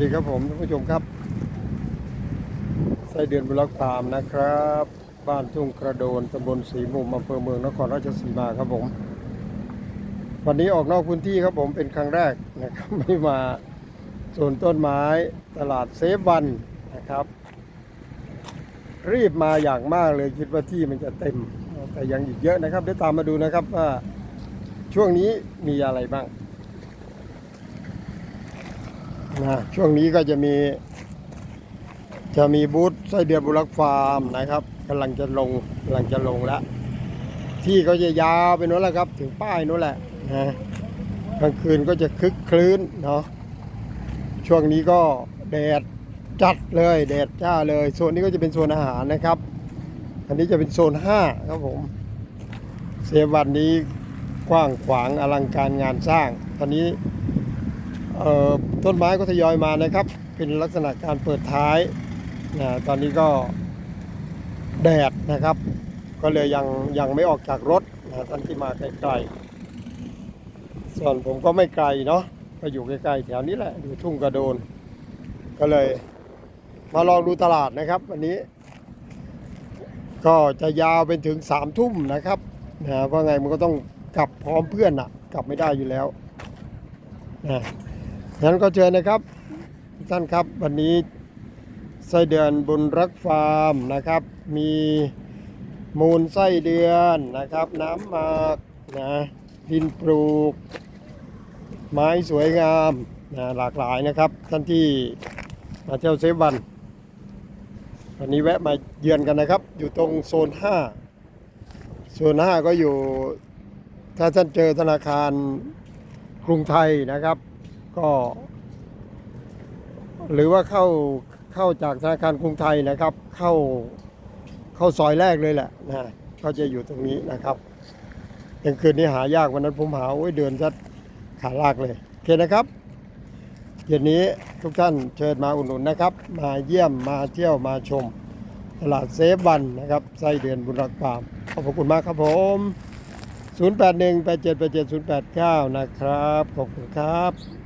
ดีครับผมท่านผู้ชมครับไส้เดือนบล็อกตามนะครับ บ้านทุ่งกระโดนตำบลศรีมุมอำเภอเมืองนครราชสีมาครับผม วันนี้ออกนอกพื้นที่ครับผมเป็นครั้งแรกนะครับไม่มาสวนต้นไม้ตลาดเซฟวันนะครับ รีบมาอย่างมากเลยคิดว่าที่มันจะเต็ม แต่ยังอีกเยอะนะครับเดี๋ยวตามมาดูนะครับว่าช่วงนี้มีอะไรบ้าง นะช่วงนี้ก็จะมี จะมีบูธไส้เดือนบุรักฟาร์มนะครับกำลังจะลงกำลังจะลงแล้ว ที่ก็จะยาวไปโน้นแหละครับ ถึงป้ายโน้นแหละนะกลางคืนก็จะคึกคลื้นเนาะช่วงนี้ก็แดดจัดเลยแดดจ้าเลยโซนนี้ก็จะเป็นโซนอาหารนะครับ อันนี้จะเป็นโซน5ครับผมเซวันนี้กว้างขวางอลังการงานสร้าง ตอนนี้ ต้นไม้ก็ทยอยมานะครับ เป็นลักษณะการเปิดท้ายนะตอนนี้ก็แดดนะครับ ก็เลยยังยังไม่ออกจากรถนะท่านที่มาไกลๆ ส่วนผมก็ไม่ไกลเนาะก็อยู่ใกล้ๆแถวนี้แหละอยู่ทุ่งกระโดน ก็เลยมาลองดูตลาดนะครับ วันนี้ ก็จะยาวเป็นถึงสามทุ่มนะครับนะเพราะไงมันก็ต้องกลับพร้อมเพื่อนอะกลับไม่ได้อยู่แล้วนะ งั้นก็เชิญนะครับท่านครับวันนี้ไส้เดือนบุญรักฟาร์มนะครับ มีมูลไส้เดือนนะครับ น้ำหมากนะดินปลูก ไม้สวยงามนะหลากหลายนะครับ ท่านที่มาเที่ยวเซฟวัน วันนี้แวะมาเยือนกันนะครับ อยู่ตรงโซน 5 โซน 5 ก็อยู่ถ้าท่านเจอธนาคารกรุงไทยนะครับ ก็ หรือว่าเข้าเข้าจากธนาคารกรุงไทยนะครับ เข้าเข้าซอยแรกเลยแหละนะก็จะอยู่ตรงนี้นะครับกลางคืนนี้หายากวันนั้นผมหาโอ้ยเดินชัดขาลากเลยโอเคนะครับเย็นนี้ทุกท่านเชิญมาอุดหนุนนะครับ มาเยี่ยมมาเที่ยวมาชม ตลาดเซฟวันนะครับไส้เดือนบุญรักปามขอบคุณมากครับผม 0818787089 นะครับ ขอบคุณครับ